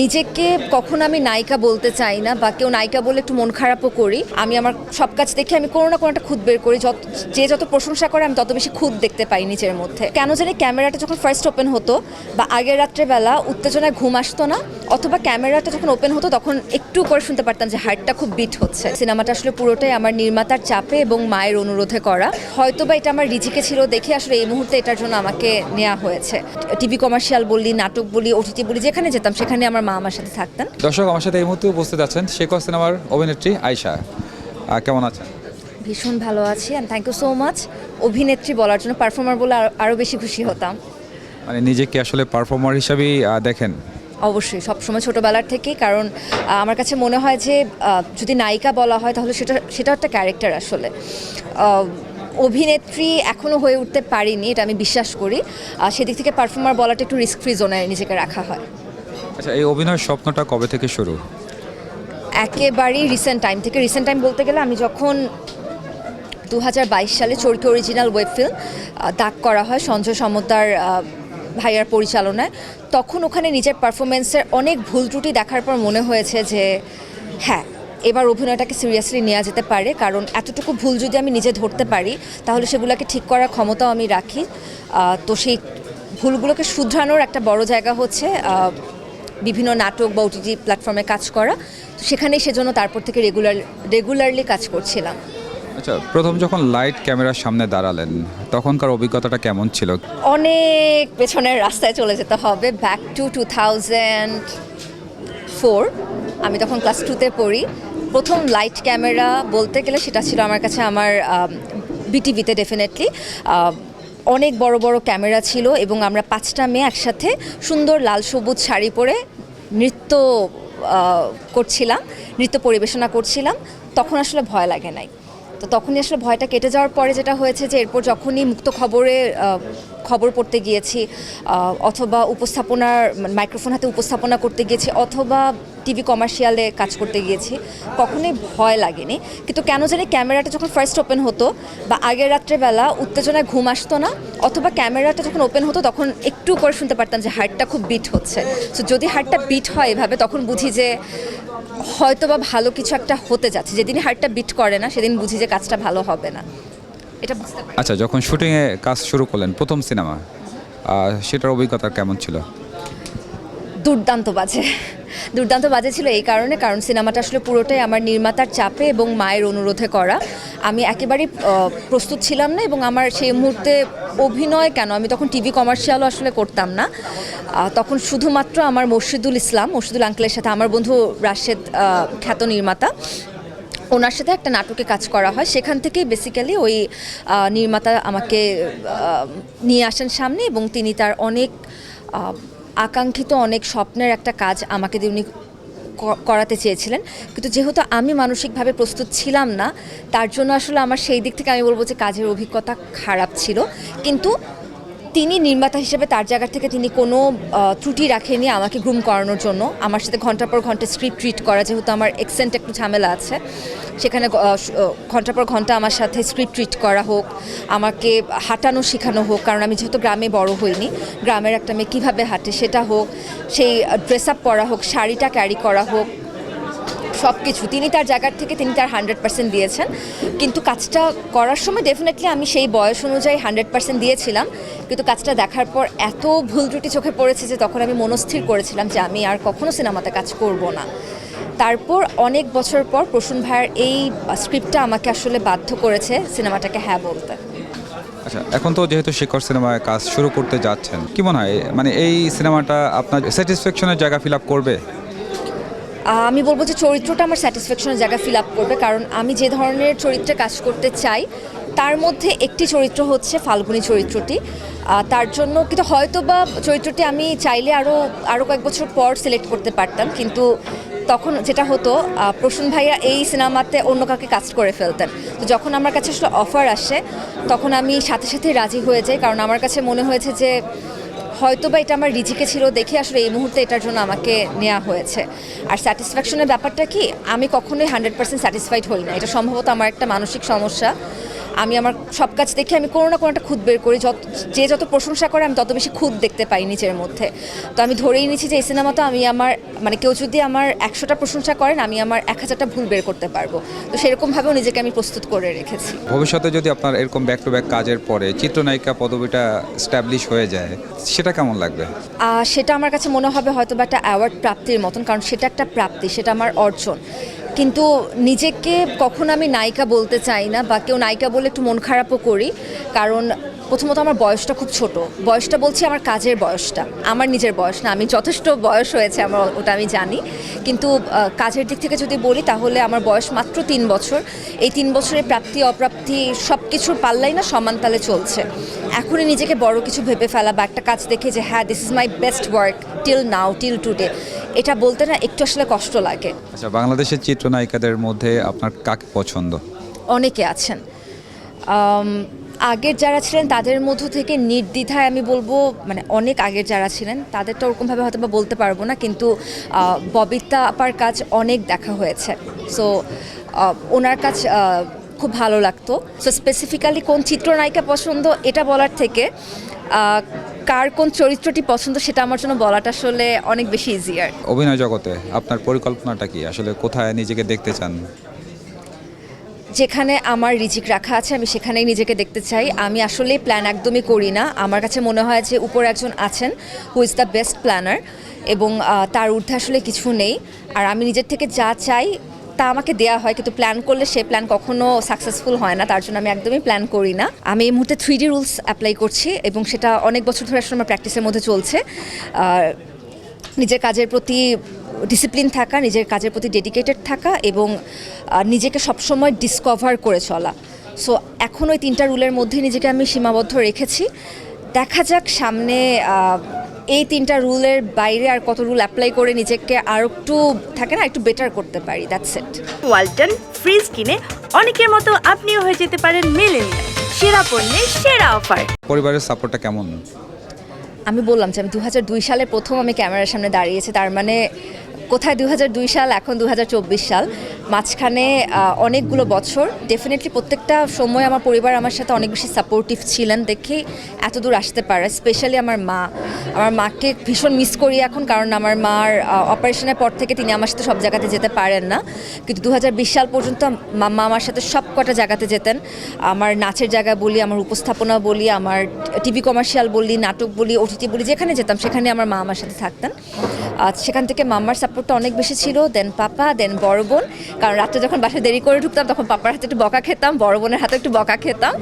নিজেকে কখনো আমি নায়িকা বলতে চাই না বা কেউ নায়িকা বলে একটু মন খারাপও করি। আমি আমার সব কাজ দেখে আমি কোনো না কোনো একটা খুদ বের করি। যত, যে যত প্রশংসা করে আমি তত বেশি খুদ দেখতে পাই নিজের মধ্যে। কেন জানি ক্যামেরাটা যখন ফার্স্ট ওপেন হতো বা আগের রাত্রেবেলা উত্তেজনায় ঘুম আসতো না অথবা ক্যামেরাটা যখন ওপেন হতো তখন একটু করে শুনতে পারতাম যে হার্টটা খুব বিট হচ্ছে। সিনেমাটা আসলে পুরোটাই আমার নির্মাতার চাপে এবং মায়ের অনুরোধে করা। হয়তো বা এটা আমার রিজিকে ছিল দেখে আসলে এই মুহূর্তে এটার জন্য আমাকে নেওয়া হয়েছে। টিভি কমার্শিয়াল বলি নাটক বলি ওটিটি বলি যেখানে যেতাম সেখানে আমার মা আমার সাথে থাকতেন। দর্শক আমার সাথে এই মুহূর্তে উপস্থিত আছেন শেখ সিনেমার অভিনেত্রী আয়শা। আহ, কেমন আছেন? ভীষণ ভালো আছি and thank you so much অভিনেত্রী বলার জন্য পারফর্মার বলে আরো- আরও বেশি খুশি হতাম। মানে নিজেকে আসলে পারফর্মার হিসাবেই দেখেন। অবশ্যই সবসময় ছোটোবেলার থেকেই। কারণ আমার কাছে মনে হয় যে যদি নায়িকা বলা হয় তাহলে সেটা সেটা একটা ক্যারেক্টার আসলে। অভিনেত্রী এখনও হয়ে উঠতে পারিনি এটা আমি বিশ্বাস করি। সেদিক থেকে পারফর্মার বলাটা একটু রিস্ক ফ্রি জোনে নিজেকে রাখা হয়। আচ্ছা এই অভিনয়ের স্বপ্নটা কবে থেকে শুরু? একেবারেই রিসেন্ট টাইম থেকে। রিসেন্ট টাইম বলতে গেলে আমি যখন দু হাজার বাইশ সালে চরিত্র অরিজিনাল ওয়েব ফিল্ম দাগ করা হয় সঞ্জয় সমতার ভাইয়ার পরিচালনায়, তখন ওখানে নিজের পারফরমেন্সের অনেক ভুল ত্রুটি দেখার পর মনে হয়েছে যে হ্যাঁ এবার অভিনয়টাকে সিরিয়াসলি নেওয়া যেতে পারে, কারণ এতটুকু ভুল যদি আমি নিজে ধরতে পারি, তাহলে সেগুলোকে ঠিক করার ক্ষমতাও আমি রাখি। তো সেই ভুলগুলোকে শুধরানোর একটা বড় জায়গা হচ্ছে বিভিন্ন নাটক বা ওটিটি প্ল্যাটফর্মে কাজ করা। সেখানেই সেজন্য তারপর থেকে রেগুলার রেগুলারলি কাজ করছিলাম। আচ্ছা প্রথম যখন লাইট ক্যামেরার সামনে দাঁড়ালেন, তখনকার অভিজ্ঞতাটা কেমন ছিল? অনেক পেছনের রাস্তায় চলে যেতে হবে back to two thousand four আমি তখন ক্লাস টুতে পড়ি। প্রথম লাইট ক্যামেরা বলতে গেলে সেটা ছিল আমার কাছে আমার বিটিভিতে ডেফিনেটলি অনেক বড় বড় ক্যামেরা ছিল এবং আমরা পাঁচটা মেয়ে একসাথে সুন্দর লাল সবুজ শাড়ি পরে নৃত্য করছিলাম, নৃত্য পরিবেশনা করছিলাম। তখন আসলে ভয় লাগে নাই। তো তখনই আসলে ভয়টা কেটে যাওয়ার পরে যেটা হয়েছে যে এরপর যখনই মুক্ত খবরে খবর পড়তে গিয়েছি অথবা উপস্থাপনার মাইক্রোফোন হাতে উপস্থাপনা করতে গিয়েছি, অথবা টিভি কমার্শিয়ালে কাজ করতে গিয়েছি, কখনোই ভয় লাগেনি। কিন্তু কেন জানি ক্যামেরাটা যখন ফার্স্ট ওপেন হতো, বা আগের রাত্রেবেলা উত্তেজনায় ঘুম আসতো না, অথবা ক্যামেরাটা যখন ওপেন হতো, তখন একটু করে শুনতে পারতাম যে হার্টটা খুব বিট হচ্ছে। তো যদি হার্টটা বিট হয় এভাবে, তখন বুঝি যে হয়তো বা ভালো কিছু একটা হতে যাচ্ছে। যেদিন হার্টটা বিট করে না সেদিন বুঝি যে কাজটা ভালো হবে না। এটা বুঝতে পারি আচ্ছা যখন শুটিংয়ে কাজ শুরু করলেন প্রথম সিনেমা সেটার অভিজ্ঞতা কেমন ছিল? দুর্দান্ত বাজে। দুর্দান্ত বাজে ছিল এই কারণে, কারণ সিনেমাটা আসলে পুরোটাই আমার নির্মাতার চাপে এবং মায়ের অনুরোধে করা। আমি একেবারেই প্রস্তুত ছিলাম না এবং আমার সেই মুহূর্তে অভিনয় কেন? আমি তখন টিভি কমার্শিয়ালও আসলে করতাম না। তখন শুধুমাত্র আমার মর্শিদুল ইসলাম, মর্শিদুল আঙ্কেলের সাথে আমার বন্ধু রাশেদ খ্যাত নির্মাতা। ওনার সাথে একটা নাটকে কাজ করা হয়। সেখান থেকেই বেসিক্যালি ওই নির্মাতা আমাকে নিয়ে আসেন সামনে এবং তিনি তার অনেক আকাঙ্ক্ষিত অনেক স্বপ্নের একটা কাজ আমাকে দিয়ে উনি করাতে চেয়েছিলেন। কিন্তু যেহেতু আমি মানসিকভাবে প্রস্তুত ছিলাম না, তার জন্য আসলে আমার সেই দিক থেকে আমি বলব যে কাজের অভিজ্ঞতা খারাপ ছিল। কিন্তু তিনি নির্মাতা হিসেবে তার জায়গা থেকে তিনি কোনো ত্রুটি রাখেনি আমাকে গ্রুম করানোর জন্য। আমার সাথে ঘণ্টার পর ঘণ্টা স্ক্রিপ্ট ট্রিট করা, যেহেতু আমার এক্সেন্ট একটু ঝামেলা আছে, সেখানে ঘণ্টার পর ঘণ্টা আমার সাথে স্ক্রিপ্ট ট্রিট করা হোক, আমাকে হাঁটানো শেখানো হোক, কারণ আমি যেহেতু গ্রামে বড় হইনি, গ্রামের একটা মেয়ে কীভাবে হাঁটে সেটা হোক, সেই ড্রেস আপ করা হোক, শাড়িটা ক্যারি করা হোক সব কিছু তিনি তার জায়গার থেকে তিনি তার হান্ড্রেড পার্সেন্ট দিয়েছেন। কিন্তু কাজটা করার সময় ডেফিনেটলি আমি সেই বয়স অনুযায়ী হান্ড্রেড পার্সেন্ট দিয়েছিলাম। কিন্তু কাজটা দেখার পর এত ভুল ত্রুটি চোখে পড়েছে যে তখন আমি মনস্থির করেছিলাম যে আমি আর কখনো সিনেমাতে কাজ করব না। তারপর অনেক বছর পর প্রসূন ভাইয়ের এই স্ক্রিপ্টটা আমাকে আসলে বাধ্য করেছে সিনেমাটাকে হ্যাঁ বলতে। আচ্ছা এখন তো যেহেতু শেখর সিনেমায় কাজ শুরু করতে যাচ্ছেন, কি মনে হয়? মানে এই সিনেমাটা আপনার স্যাটিসফ্যাকশনের জায়গা ফিল আপ করবে? আমি বলব যে চরিত্রটা আমার স্যাটিসফ্যাকশনের জায়গা ফিল আপ করবে, কারণ আমি যে ধরনের চরিত্রে কাজ করতে চাই, তার মধ্যে একটি চরিত্র হচ্ছে ফাল্গুনী চরিত্রটি। তার জন্য কিন্তু হয়তো বা চরিত্রটি আমি চাইলে আরও আরও কয়েক বছর পর সিলেক্ট করতে পারতাম, কিন্তু তখন যেটা হতো প্রসূন ভাইয়া এই সিনেমাতে অন্য কাউকে কাজ করে ফেলতেন। তো যখন আমার কাছে আসলে অফার আসে, তখন আমি সাথে সাথে রাজি হয়ে যাই, কারণ আমার কাছে মনে হয়েছে যে হয়তো বা এটা আমার রিজিকে ছিল দেখে আসলে এই মুহূর্তে এটার জন্য আমাকে নেওয়া হয়েছে। আর স্যাটিসফ্যাকশনের ব্যাপারটা কি? আমি কখনোই হান্ড্রেড পার্সেন্ট স্যাটিসফাইড হই না। এটা সম্ভবত আমার একটা মানসিক সমস্যা। আমি আমার সব কাজ দেখে আমি কোনো না কোনো একটা খুদ বের করি। যত যে যত প্রশংসা করে আমি তত বেশি খুদ দেখতে পাই নিজের মধ্যে। তো আমি ধরেই নিচ্ছি যে এই সিনেমাটা আমি আমার মানে কেউ যদি আমার একশোটা প্রশংসা করেন আমি আমার এক হাজারটা ভুল বের করতে পারব। তো সেরকমভাবেও নিজেকে আমি প্রস্তুত করে রেখেছি। ভবিষ্যতে যদি আপনার এরকম ব্যাক টু ব্যাক কাজের পরে চিত্রনায়িকা পদবিটা স্ট্যাবলিশ হয়ে যায় সেটা কেমন লাগবে? সেটা আমার কাছে মনে হবে হয়তো বা একটা অ্যাওয়ার্ড প্রাপ্তির মতন কারণ সেটা একটা প্রাপ্তি সেটা আমার অর্জন। কিন্তু নিজেকে কখন আমি নায়িকা বলতে চাই না বা কেউ নায়িকা বলে একটু মন খারাপও করি, কারণ প্রথমত আমার বয়সটা খুব ছোট। বয়সটা বলছি আমার কাজের বয়সটা। আমার নিজের বয়স না আমি যথেষ্ট বয়স হয়েছে আমার ওটা আমি জানি। কিন্তু কাজের দিক থেকে যদি বলি তাহলে আমার বয়স মাত্র তিন বছর। এই তিন বছরের প্রাপ্তি অপ্রাপ্তি সব কিছুর পাল্লাই না সমান তালে চলছে। এখনই নিজেকে বড় কিছু ভেবে ফেলা বা একটা কাজ দেখে যে হ্যাঁ this is my best work till now till today এটা বলতে না একটু আসলে কষ্ট লাগে। আচ্ছা বাংলাদেশের চিত্রনায়িকাদের মধ্যে আপনার কাকে পছন্দ? অনেকে আছেন। আগের যারা ছিলেন, তাদের মধ্য থেকে নির্দ্বিধায় আমি বলব মানে অনেক আগের যারা ছিলেন, তাদের তো ওরকমভাবে হয়তো বা বলতে পারব না, কিন্তু ববিতা আপার কাজ অনেক দেখা হয়েছে। সো ওনার কাজ খুব ভালো লাগতো। সো স্পেসিফিক্যালি কোন চিত্রনায়িকা পছন্দ, এটা বলার থেকে কার কোন চরিত্রটি পছন্দ, সেটা আমার জন্য বলাটা আসলে অনেক বেশি ইজিয়ার অভিনয় জগতে আপনার পরিকল্পনাটা কি? আসলে কোথায় নিজেকে দেখতে চান? যেখানে আমার রিজিক রাখা আছে, আমি সেখানেই নিজেকে দেখতে চাই। আমি আসলে প্ল্যান একদমই করি না। আমার কাছে মনে হয় যে উপর একজন আছেন who is the best planner এবং তার ঊর্ধ্বে আসলে কিছু নেই। আর আমি নিজের থেকে যা চাই, তা আমাকে দেওয়া হয়, কিন্তু প্ল্যান করলে সে প্ল্যান কখনো সাকসেসফুল হয় না। তার জন্য আমি একদমই প্ল্যান করি না। আমি এই মুহূর্তে থ্রি ডি রুলস অ্যাপ্লাই করছি, এবং সেটা অনেক বছর ধরে আসলে আমার প্র্যাকটিসের মধ্যে চলছে। নিজের কাজের প্রতি ডিসিপ্লিন থাকা নিজের কাজের প্রতি ডেডিকেটেড থাকা এবং নিজেকে সবসময় ডিসকভার করে চলা। সো এখন ওই তিনটা রুলের মধ্যে নিজেকে আমি সীমাবদ্ধ রেখেছি। দেখা যাক সামনে এই তিনটা রুলের বাইরে আর কত রুল অ্যাপ্লাই করে নিজেকে আর একটু থাকে না একটু বেটার করতে পারি দ্যাটস ইট ওয়ালটন ফ্রিজ কিনে অনেকের মতো আপনিও হয়ে যেতে পারেন মেলেনিয়া সেরা পণ্যের সেরা অফার পরিবারের সাপোর্টটা কেমন? আমি বললাম যে আমি দু হাজার দুই সালে প্রথম আমি ক্যামেরার সামনে দাঁড়িয়েছি তার মানে কোথায় দু হাজার দুই সাল, এখন দু হাজার চব্বিশ সাল। মাঝখানে অনেকগুলো বছর। ডেফিনেটলি প্রত্যেকটা সময় আমার পরিবার আমার সাথে অনেক বেশি সাপোর্টিভ ছিলেন দেখেই এত দূর আসতে পারে স্পেশালি আমার মা। আমার মাকে ভীষণ মিস করি এখন, কারণ আমার মার অপারেশনের পর থেকে তিনি আমার সাথে সব জায়গাতে যেতে পারেন না। কিন্তু দু হাজার বিশ সাল পর্যন্ত মাম্মা আমার সাথে সব কটা জায়গাতে যেতেন। আমার নাচের জায়গা বলি, আমার উপস্থাপনা বলি, আমার টিভি কমার্শিয়াল বলি, নাটক বলি ওটিটি বলি, যেখানে যেতাম, সেখানে আমার মা আমার সাথে থাকতেন। সেখান থেকে মাম্মার সাপোর্টটা অনেক বেশি ছিল দেন পাপা দেন বড় বোন। কারণ রাত্রে যখন বাসায় দেরি করে ঢুকতাম, তখন পাপার হাতে একটু বকা খেতাম, বড় বোনের হাতে একটু বকা খেতাম।